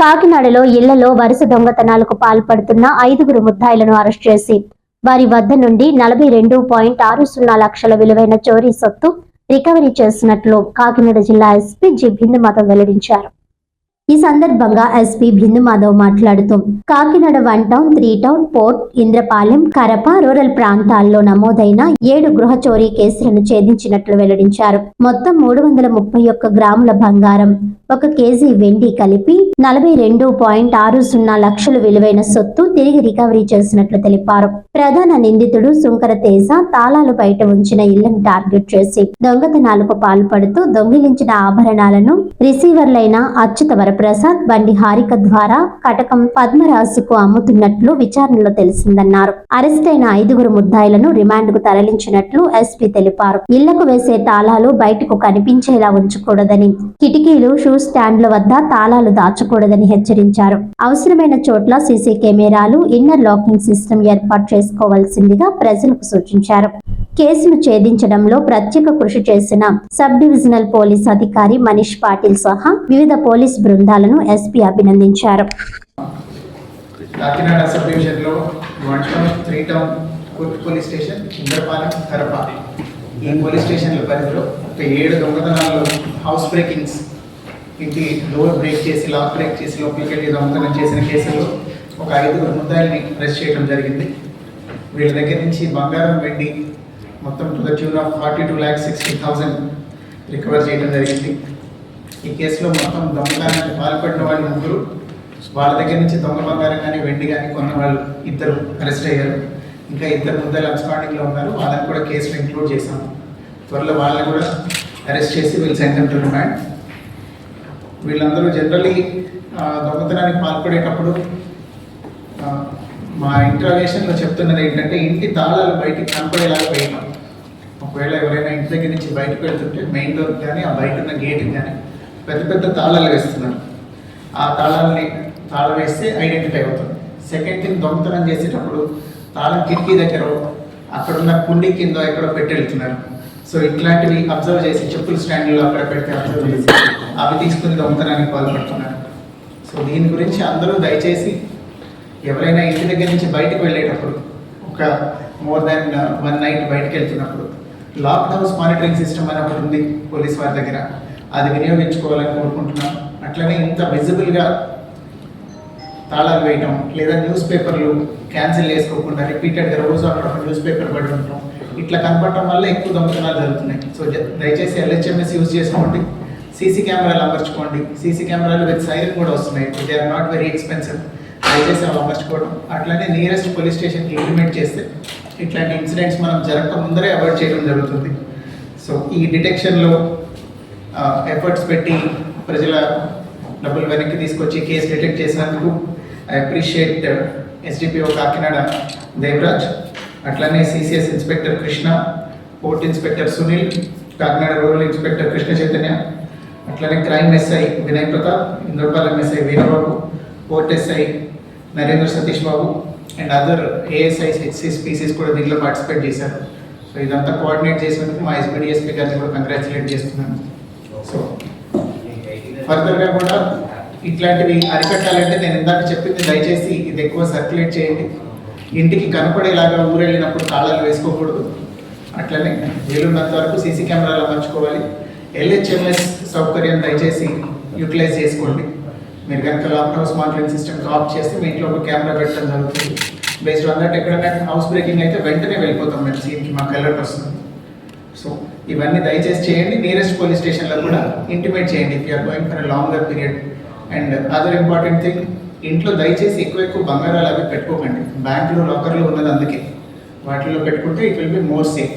కాకినాడలో ఇళ్ళలో వరుస దొంగతనాలకు పాల్పడుతున్న ఐదుగురు ముద్దాయిలను అరెస్ట్ చేసి వారి వద్ద నుండి నలభై రెండు పాయింట్ ఆరు సున్నా లక్షల విలువైన చోరీ సొత్తు రికవరీ చేసినట్లు కాకినాడ జిల్లా ఎస్పీ జి బిందు మతం వెల్లడించారు. ఈ సందర్భంగా ఎస్పీ బిందు మాధవ్ మాట్లాడుతూ Kakinada one town three town port Indrapalem Karapa rural ప్రాంతాల్లో నమోదైన ఏడు గృహ చోరీ కేసులను ఛేదించినట్లు వెల్లడించారు. మొత్తం మూడు వందల ముప్పై ఒక్క గ్రాముల బంగారం ఒక కేజీ వెండి కలిపి నలభై రెండు పాయింట్ ఆరు సున్నా లక్షలు విలువైన సొత్తు తిరిగి రికవరీ చేసినట్లు తెలిపారు. ప్రధాన నిందితుడు సుంకర తేజ తాళాలు బయట ఉంచిన ఇళ్ళను టార్గెట్ చేసి దొంగతనాలకు పాల్పడుతూ దొంగిలించిన ఆభరణాలను రిసీవర్లైన అచ్యుత ప్రసాద్ బండి హారిక ద్వారా కటకం పద్మరాజుకు అమ్ముతున్నట్లు విచారణలో తెలిసిందన్నారు. అరెస్ట్ అయిన ఐదుగురు ముద్దాయిలను రిమాండ్కు తరలించినట్లు ఎస్పీ తెలిపారు. ఇళ్ళకు వేసే తాళాలు బయటకు కనిపించేలా ఉంచకూడదని కిటికీలు షూ స్టాండ్ల వద్ద తాళాలు దాచకూడదని హెచ్చరించారు. అవసరమైన చోట్ల సీసీ కెమెరాలు ఇన్నర్ లాకింగ్ సిస్టమ్ ఏర్పాటు చేసుకోవాల్సిందిగా ప్రజలకు సూచించారు. కేసును ఛేదించడంలో ప్రత్యేక కృషి చేసిన సబ్ డివిజనల్ పోలీస్ అధికారి మనీష్ పాటిల్ సహా వివిధ పోలీస్ బృందాలను ఎస్పీ అభినందించారు. కాకినాడ సబ్ డివిజన్లో one three town court police station Indrapalem Karapa. ఈ పోలీస్ స్టేషన్ల పరిధిలో ఒక ఏడు దొంగతనాలు హౌస్ బ్రేకింగ్స్ ఇంటి డోర్ బ్రేక్ చేసి లాక్ బ్రేక్ చేసి లోపలికి వెళ్ళి దొంగతనం చేసిన కేసులో ఒక ఐదుగురు ముద్దాయిల్ని అరెస్ట్ చేయడం జరిగింది. వీళ్ళ దగ్గర నుంచి బంగారం వెండి మొత్తం to the tune of forty two lakhs sixty thousand recover చేయడం జరిగింది. ఈ కేసులో మొత్తం దొంగతనానికి పాల్పడిన వాళ్ళు ముగ్గురు వాళ్ళ దగ్గర నుంచి దొంగ బంగారం కానీ వెండి కానీ కొన్న వాళ్ళు ఇద్దరు అరెస్ట్ అయ్యారు. ఇంకా ఇద్దరు ముద్దలు అబ్స్కాండింగ్లో ఉన్నారు. వాళ్ళని కూడా కేసులో ఇంక్లూడ్ చేశాం త్వరలో వాళ్ళని కూడా అరెస్ట్ చేసి వీళ్ళు సెంటర్ రిమాండ్ వీళ్ళందరూ జనరలీ దొంగతనానికి పాల్పడేటప్పుడు మా ఇంట్రాగేషన్లో చెప్తున్నది ఏంటంటే ఇంటి తాళాలు బయటికి కనపడేలాగా పోయినాం. ఒకవేళ ఎవరైనా ఇంటి దగ్గర నుంచి బయటకు వెళ్తుంటే మెయిన్ డోర్ కానీ ఆ బయట ఉన్న గేట్కి కానీ పెద్ద పెద్ద తాళాలు వేస్తున్నారు. ఆ తాళాలని తాళం వేస్తే ఐడెంటిఫై అవుతుంది సెకండ్ థింగ్ దొంగతనం చేసేటప్పుడు తాళం కిటికీ దగ్గర అక్కడ ఉన్న కుండి కింద ఎక్కడో పెట్టి వెళ్తున్నారు. సో ఇట్లాంటివి అబ్జర్వ్ చేసి చెప్పుల స్టాండ్లో అక్కడ పెడితే అబ్జర్వ్ చేసి అవి తీసుకుని దొంగతనానికి పాల్పడుతున్నారు. సో దీని గురించి అందరూ దయచేసి ఎవరైనా ఇంటి దగ్గర నుంచి బయటకు వెళ్ళేటప్పుడు ఒక మోర్ దాన్ వన్ నైట్ బయటకు వెళ్తున్నప్పుడు లాక్ హౌస్ మానిటరింగ్ సిస్టమ్ అని ఒకటి ఉంది పోలీస్ వారి దగ్గర. అది వినియోగించుకోవాలని కోరుకుంటున్నాం. అట్లనే ఇంత విజిబుల్గా తాళాలు వేయటం లేదా న్యూస్ పేపర్లు క్యాన్సిల్ చేసుకోకుండా రిపీటెడ్గా రోజు అక్కడ న్యూస్ పేపర్ పడి ఉండటం ఇట్లా కనపడటం వల్ల ఎక్కువ దొంగతనాలు జరుగుతున్నాయి. సో దయచేసి ఎల్హెచ్ఎంఎస్ యూజ్ చేసుకోండి. సీసీ కెమెరాలు అమర్చుకోండి. సీసీ కెమెరాలు విత్ సైరన్ కూడా వస్తున్నాయి. They are not very expensive దయచేసి అమర్చుకోవడం అట్లనే నియరెస్ట్ పోలీస్ స్టేషన్కి ఇంప్లిమెంట్ చేస్తే ఇట్లాంటి ఇన్సిడెంట్స్ మనం జరగక ముందరే అవాయిడ్ చేయడం జరుగుతుంది. సో ఈ డిటెక్షన్లో ఎఫర్ట్స్ పెట్టి ప్రజల డబ్బులు వెనక్కి తీసుకొచ్చి కేసు డిటెక్ట్ చేసినందుకు I appreciate SDPO Kakinada Devaraj అట్లనే CCS inspector Krishna port inspector Sunil Kakinada rural inspector Krishna Chaitanya అట్లనే crime SI Vinay Pratap Indrapalem SI Veerababu port SI Narendra Satish Babu and other ASIs HCs PCs కూడా దీంట్లో participate చేశారు. So ఇదంతా coordinate చేసినందుకు మా ఎస్పీడిఎస్పీ గారిని కూడా congratulate చేస్తున్నాను. సో ఫర్దర్గా కూడా ఇట్లాంటివి అరికట్టాలంటే నేను ఇందాక చెప్పింది దయచేసి ఇది ఎక్కువ సర్క్యులేట్ చేయండి. ఇంటికి కనపడేలాగా ఊరెళ్ళినప్పుడు తాళాలు వేసుకోకూడదు. అట్లనే వీలున్నంత వరకు సీసీ కెమెరాలు అమర్చుకోవాలి. ఎల్హెచ్ఎంఎస్ సౌకర్యం దయచేసి యూటిలైజ్ చేసుకోండి. మీరు కనుక lock house monitoring system off చేస్తే మీ ఇంట్లో ఒక కెమెరా పెట్టడం జరుగుతుంది. బేస్డ్ ఆన్ దట్ ఎక్కడైనా హౌస్ బ్రేకింగ్ అయితే వెంటనే వెళ్ళిపోతాం మేము సీన్కి మాకు అలర్ట్ వస్తుంది. సో ఇవన్నీ దయచేసి చేయండి. నియరెస్ట్ పోలీస్ స్టేషన్లో కూడా ఇంటిమేట్ చేయండి. If you're going for longer period and other important thing ఇంట్లో దయచేసి ఎక్కువ ఎక్కువ బంగారాలు అవి పెట్టుకోకండి. బ్యాంకులో లాకర్లో ఉన్నది అందుకే. వాటిలో పెట్టుకుంటే it will be more safe